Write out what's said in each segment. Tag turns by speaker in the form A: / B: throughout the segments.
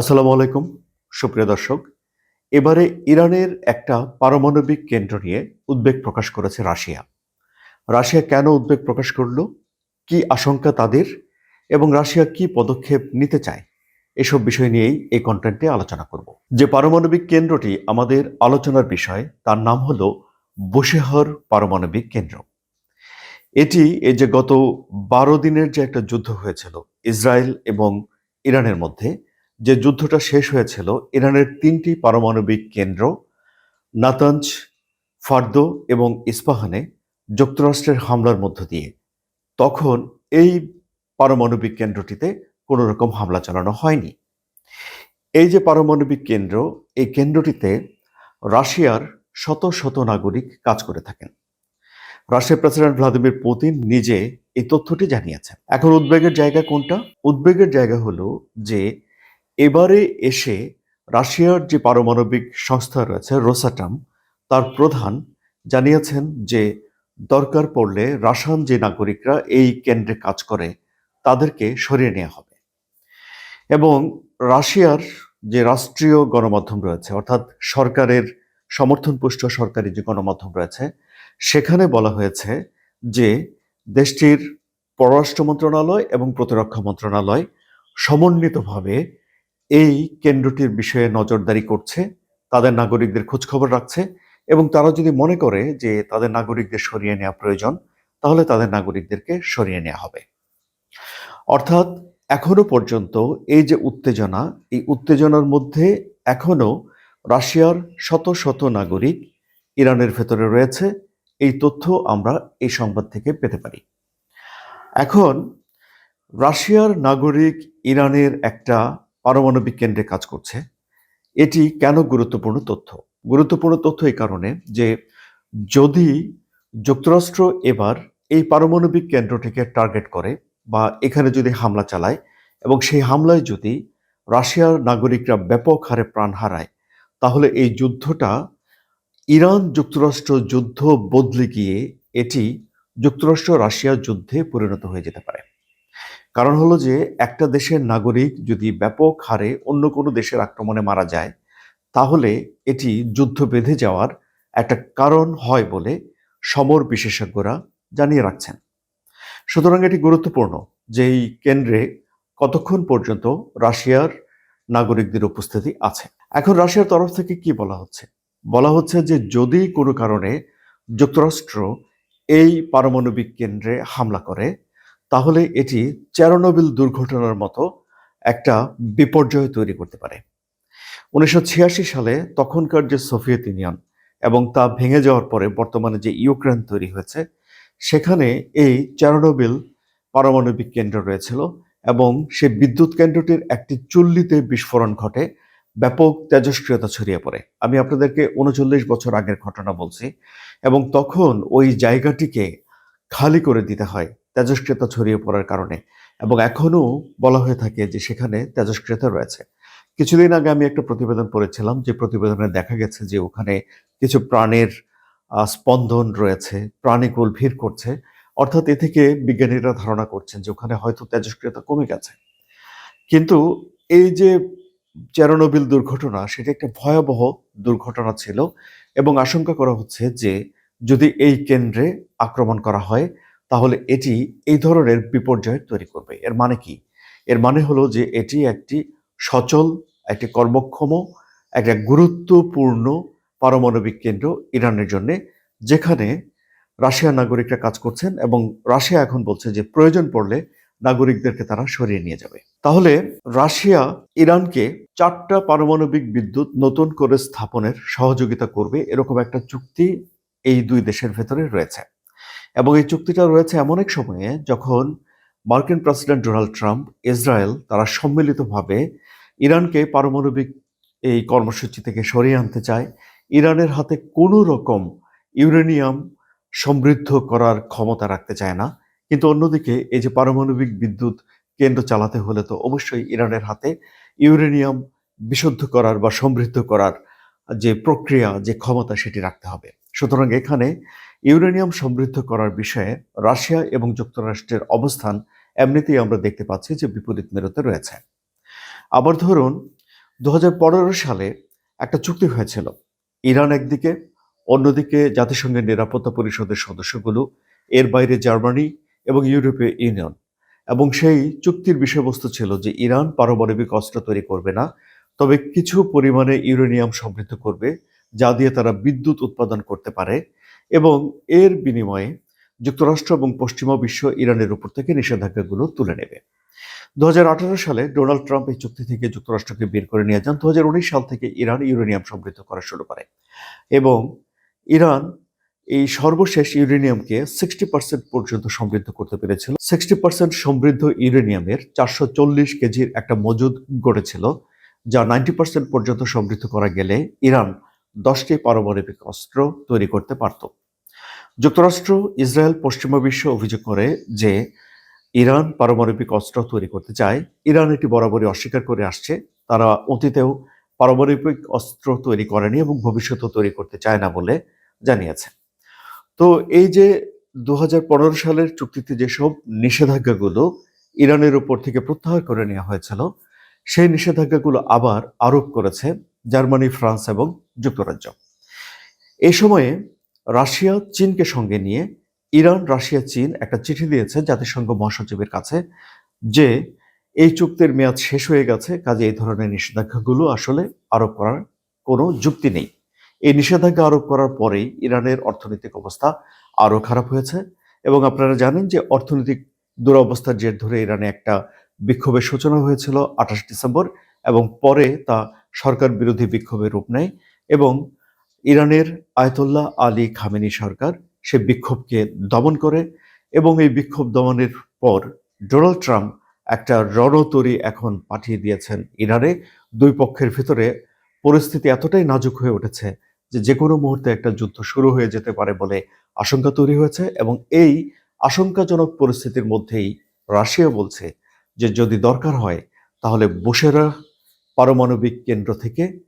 A: আসসালামু আলাইকুম, সুপ্রিয় দর্শক। এবারে ইরানের একটা পারমাণবিক কেন্দ্র নিয়ে উদ্বেগ প্রকাশ করেছে রাশিয়া। রাশিয়া কেন উদ্বেগ প্রকাশ করল? কি আশঙ্কা তাদের? এবং রাশিয়া কি পদক্ষেপ নিতে চায়? এসব বিষয় নিয়েই এই কন্টেন্টে আলোচনা করব। যে পারমাণবিক কেন্দ্রটি আমাদের আলোচনার বিষয়, তার নাম হল বসেহর পারমাণবিক কেন্দ্র। এটি এই যে গত বারো দিনের যে একটা যুদ্ধ হয়েছিল, ইসরায়েল এবং ইরানের মধ্যে যে যুদ্ধটা শেষ হয়েছিল, ইরানের তিনটি পারমাণবিক কেন্দ্র, নাতাঞ্জ, ফার্দো এবং ইস্পাহানে যুক্তরাষ্ট্রের হামলার মধ্য দিয়ে। তখন এই পারমাণবিক কেন্দ্রটিতে কোনো রকম হামলা চালানো হয়নি। এই যে পারমাণবিক কেন্দ্র, এই কেন্দ্রটিতে রাশিয়ার শত শত নাগরিক কাজ করে থাকেন। রাশিয়ার প্রেসিডেন্ট ভ্লাদিমির পুতিন নিজে এই তথ্যটি জানিয়েছেন। এখন উদ্বেগের জায়গা কোনটা? উদ্বেগের জায়গা হলো যে এবারে এসে রাশিয়ার যে পারমাণবিক সংস্থা রয়েছে রোসাটাম তার প্রধান জানিয়েছেন যে দরকার পড়লে রাশান যে নাগরিকরা এই কেন্দ্রে কাজ করে, তাদেরকে সরিয়ে নেওয়া হবে। এবং রাশিয়ার যে রাষ্ট্রীয় গণমাধ্যম রয়েছে, অর্থাৎ সরকারের সমর্থনপুষ্ট সরকারি যে গণমাধ্যম রয়েছে, সেখানে বলা হয়েছে যে দেশটির পররাষ্ট্র মন্ত্রণালয় এবং প্রতিরক্ষা মন্ত্রণালয় সমন্বিতভাবে এই কেন্দ্রটির বিষয়ে নজরদারি করছে, তাদের নাগরিকদের খোঁজখবর রাখছে এবং তারা যদি মনে করে যে তাদের নাগরিকদের সরিয়ে নেওয়া প্রয়োজন, তাহলে তাদের নাগরিকদেরকে সরিয়ে নেওয়া হবে। অর্থাৎ এখনও পর্যন্ত এই যে উত্তেজনা, এই উত্তেজনার মধ্যে এখনও রাশিয়ার শত শত নাগরিক ইরানের ভেতরে রয়েছে, এই তথ্য আমরা এই সংবাদ থেকে পেতে পারি। এখন রাশিয়ার নাগরিক ইরানের একটা পারমাণবিক কেন্দ্রে কাজ করছে। এটি কেন গুরুত্বপূর্ণ তথ্য? গুরুত্বপূর্ণ তথ্য এই কারণে যে যদি যুক্তরাষ্ট্র এবার এই পারমাণবিক কেন্দ্রটিকে টার্গেট করে বা এখানে যদি হামলা চালায় এবং সেই হামলায় যদি রাশিয়ার নাগরিকরা ব্যাপক হারে প্রাণ হারায়, তাহলে এই যুদ্ধটা ইরান যুক্তরাষ্ট্র যুদ্ধ বদলে গিয়ে এটি যুক্তরাষ্ট্র রাশিয়া যুদ্ধে পরিণত হয়ে যেতে পারে। কারণ হলো যে একটা দেশের নাগরিক যদি ব্যাপক হারে অন্য কোনো দেশের আক্রমণে মারা যায়, তাহলে এটি যুদ্ধ বেঁধে যাওয়ার একটা কারণ হয় বলে সমর বিশেষজ্ঞরা জানিয়ে রাখছেন। সুতরাং এটি গুরুত্বপূর্ণ যে এই কেন্দ্রে কতক্ষণ পর্যন্ত রাশিয়ার নাগরিকদের উপস্থিতি আছে। এখন রাশিয়ার তরফ থেকে কি বলা হচ্ছে? বলা হচ্ছে যে যদি কোনো কারণে যুক্তরাষ্ট্র এই পারমাণবিক কেন্দ্রে হামলা করে তাহলে এটি চেরোনোবিল দুর্ঘটনার মতো একটা বিপর্যয় তৈরি করতে পারে। উনিশশো ছিয়াশি সালে তখনকার যে সোভিয়েত ইউনিয়ন এবং তা ভেঙে যাওয়ার পরে বর্তমানে যে ইউক্রেন তৈরি হয়েছে, সেখানে এই চেরোনোবিল পারমাণবিক কেন্দ্র রয়েছিল এবং সে বিদ্যুৎ কেন্দ্রটির একটি চুল্লিতে বিস্ফোরণ ঘটে, ব্যাপক তেজস্ক্রিয়তা ছড়িয়ে পড়ে। আমি আপনাদেরকে উনচল্লিশ বছর আগের ঘটনা বলছি এবং তখন ওই জায়গাটিকে খালি করে দিতে হয়। তেজস্ক্রিয়তা ছড়িয়ে পড়ার কারণে। এবং এখনও বলা হয়ে থাকে যে সেখানে তেজস্ক্রিয়তা রয়েছে। কিছুদিন আগে আমি একটা প্রতিবেদন পড়েছিলাম, যে প্রতিবেদনে দেখা গেছে যে ওখানে কিছু প্রাণের স্পন্দন রয়েছে, প্রাণীকুল ভিড় করছে। অর্থাৎ এ থেকে বিজ্ঞানীরা ধারণা করছেন যে ওখানে হয়তো তেজস্ক্রিয়তা কমে গেছে। কিন্তু এই যে চেরোনোবিল দুর্ঘটনা, সেটা একটা ভয়াবহ দুর্ঘটনা ছিল। এবং আশঙ্কা করা হচ্ছে যে যদি এই কেন্দ্রে আক্রমণ করা হয় তাহলে এটি এই ধরনের বিপর্যয় তৈরি করবে। এর মানে কি? এর মানে হলো যে এটি একটি সচল, একটি কর্মক্ষম, একটা গুরুত্বপূর্ণ পারমাণবিক কেন্দ্র ইরানের জন্য, যেখানে রাশিয়ার নাগরিকরা কাজ করছেন এবং রাশিয়া এখন বলছে যে প্রয়োজন পড়লে নাগরিকদেরকে তারা সরিয়ে নিয়ে যাবে। তাহলে রাশিয়া ইরানকে চারটা পারমাণবিক বিদ্যুৎ নতুন করে স্থাপনের সহযোগিতা করবে, এরকম একটা চুক্তি এই দুই দেশের ভেতরে রয়েছে। এবং এই চুক্তিটা রয়েছে এমন এক সময়ে যখন মার্কিন প্রেসিডেন্ট ডোনাল্ড ট্রাম্প ইসরায়েল তারা সম্মিলিতভাবে ইরানকে পারমাণবিক এই কর্মসূচি থেকে সরিয়ে আনতে চায়। ইরানের হাতে কোনো রকম ইউরেনিয়াম সমৃদ্ধ করার ক্ষমতা রাখতে চায় না। কিন্তু অন্যদিকে এই যে পারমাণবিক বিদ্যুৎ কেন্দ্র চালাতে হলে তো অবশ্যই ইরানের হাতে ইউরেনিয়াম বিশুদ্ধ করার বা সমৃদ্ধ করার যে প্রক্রিয়া, যে ক্ষমতা সেটি রাখতে হবে। সুতরাং এখানে ইউরেনিয়াম সমৃদ্ধ করার বিষয়ে রাশিয়া এবং যুক্তরাষ্ট্রের অবস্থান এমনিতেই আমরা দেখতে পাচ্ছি যে বিপরীত মেরুতে রয়েছে। আবার ধরুন দু হাজার পনেরো সালে একটা চুক্তি হয়েছিল। ইরান একদিকে, অন্যদিকে জাতিসংঘের নিরাপত্তা পরিষদের সদস্যগুলো, এর বাইরে জার্মানি এবং ইউরোপীয় ইউনিয়ন। এবং সেই চুক্তির বিষয়বস্তু ছিল যে ইরান পারমাণবিক অস্ত্র তৈরি করবে না, তবে কিছু পরিমাণে ইউরেনিয়াম সমৃদ্ধ করবে যা দিয়ে তারা বিদ্যুৎ উৎপাদন করতে পারে এবং এর বিনিময়ে যুক্তরাষ্ট্র এবং পশ্চিমা বিশ্ব ইরানের উপর থেকে নিষেধাজ্ঞাগুলো তুলে নেবে। দুহাজার আঠারো সালে ডোনাল্ড ট্রাম্প এই চুক্তি থেকে যুক্তরাষ্ট্রকে বের করে নিয়ে যান। দুহাজার উনিশ সাল থেকে ইরান ইউরেনিয়াম সমৃদ্ধ করা শুরু করে এবং ইরান এই সর্বশেষ ইউরেনিয়ামকে সিক্সটি পার্সেন্ট পর্যন্ত সমৃদ্ধ করতে পেরেছিল। সিক্সটি পার্সেন্ট সমৃদ্ধ ইউরেনিয়ামের চারশো চল্লিশ কেজির একটা মজুদ গড়েছিল, যা নাইনটি পার্সেন্ট পর্যন্ত সমৃদ্ধ করা গেলে ইরান দশটি পারমাণবিক অস্ত্র তৈরি করতে পারত। যুক্তরাষ্ট্র, ইসরায়েল, পশ্চিমা বিশ্ব অভিযোগ করে যে ইরান পারমাণবিক অস্ত্র তৈরি করতে চায়। ইরান এটি বরাবরই অস্বীকার করে আসছে। তারা অতীতেও পারমাণবিক অস্ত্র তৈরি করেনি এবং ভবিষ্যতেও তৈরি করতে চায় না বলে জানিয়েছে। তো এই যে দু হাজার পনেরো সালের চুক্তিতে যেসব নিষেধাজ্ঞাগুলো ইরানের উপর থেকে প্রত্যাহার করে নেওয়া হয়েছিল, সেই নিষেধাজ্ঞাগুলো আবার আরোপ করেছে জার্মানি, ফ্রান্স এবং যুক্তরাজ্য। এই সময়ে রাশিয়া চীনকে সঙ্গে নিয়ে ইরান, রাশিয়া, চীন একটা চিঠি দিয়েছে জাতিসংঘ মহাসচিবের কাছে যে এই চুক্তির মেয়াদ শেষ হয়ে গেছে, কাজে এই ধরনের নিষেধাজ্ঞাগুলো আসলে আরোপ করার কোনো যুক্তি নেই। এই নিষেধাজ্ঞা আরোপ করার পরেই ইরানের অর্থনৈতিক অবস্থা আরও খারাপ হয়েছে এবং আপনারা জানেন যে অর্থনৈতিক দুরবস্থার জের ধরে ইরানে একটা বিক্ষোভের সূচনা হয়েছিল আঠাশ ডিসেম্বর এবং পরে তা সরকার বিরোধী বিক্ষোভের রূপ নেয় এবং ইরানের আয়তুল্লাহ আলী খামেনি সরকার সে বিক্ষোভকে দমন করে এবং এই বিক্ষোভ দমনের পর ডোনাল্ড ট্রাম্প একটা রণতরী এখন পাঠিয়ে দিয়েছেন ইরানে। দুই পক্ষের ভিতরে পরিস্থিতি এতটাই নাজুক হয়ে উঠেছে যে যে কোনো মুহূর্তে একটা যুদ্ধ শুরু হয়ে যেতে পারে বলে আশঙ্কা তৈরি হয়েছে এবং এই আশঙ্কাজনক পরিস্থিতির মধ্যেই রাশিয়া বলছে যে যদি দরকার হয় তাহলে বুশেরা পারমাণবিক কেন্দ্র থেকে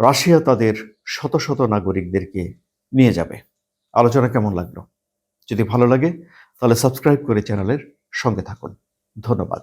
A: রাশিয়া তাদের শত শত নাগরিকদেরকে নিয়ে যাবে। আলোচনা কেমন লাগল? যদি ভালো লাগে, তাহলে সাবস্ক্রাইব করে চ্যানেলের সঙ্গে থাকুন। ধন্যবাদ।